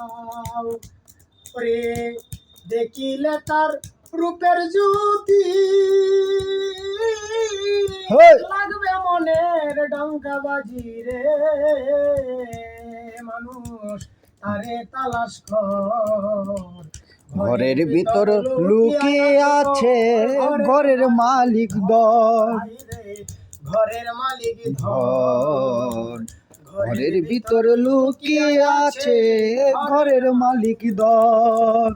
দাও দেখিলে তার রূপের জ্যোতি! লাগবে মনের ডঙ্কা বাজি রে। মানুষ আরে তালাশ কর। ঘরের ভিতর লুকিয়ে আছে ঘরের মালিক দল। রে, ঘরের মালিক ধর। ঘরের ভিতর লুকিয়ে আছে ঘরের মালিক দল।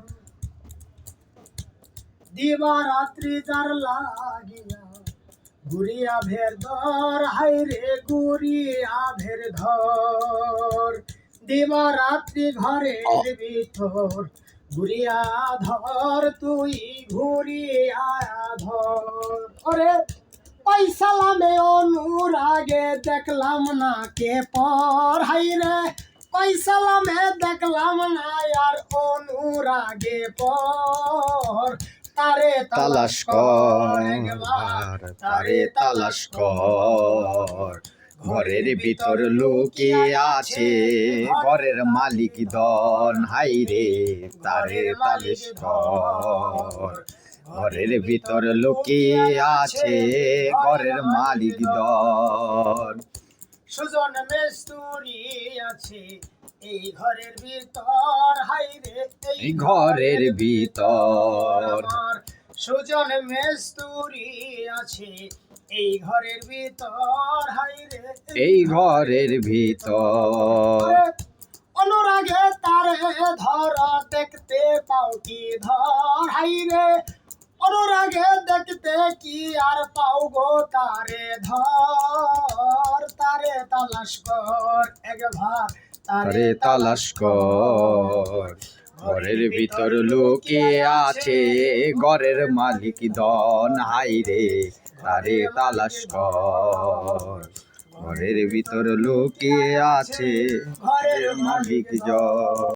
দিবা রাত্রি যার লাগিয়া গুড়িয়া ভের ধর হাই রে গুড়িয়া ভের ধর। দিবা রাত্রি ঘরের ভিতর ঘুরিয়া ধর, তুই ঘুরিয়া ধর। ওরে পয়সা লামে অনুরাগে দেখলাম না কে পর। হাই রে পয়সা লামে দেখলাম না আর অনুরাগে পর। তারে তালাশ কর তারে তালাশ কর। ঘরের ভিতর লুকিয়ে আছে ঘরের মালিক দন হাই রে তারে তালাশ কর। ঘরের ভিতর লুকিয়ে আছে ঘরের মালিক দন সুজন মেস্তুরি আছে এই ঘরের ভিতর হাই রে এই ঘরের ভিতর। সুজন মেস্তুরি আছে এই ঘরের ভিতর হাই রে এই ঘরের ভিতর। অনুরাগে তার ধর দেখতে পাও কি ধর হাই রে অনুরাগে দেখতে কি আর পাও গো তারে ধর? তারে তালাশ কর একবার তারে তালাশ কর। ঘরের ভিতর লুকিয়ে আছে ঘরের মালিক দন হাই রে তারে তালাশ কর। ঘরের ভিতর লুকিয়ে আছে ঘরের মালিক জন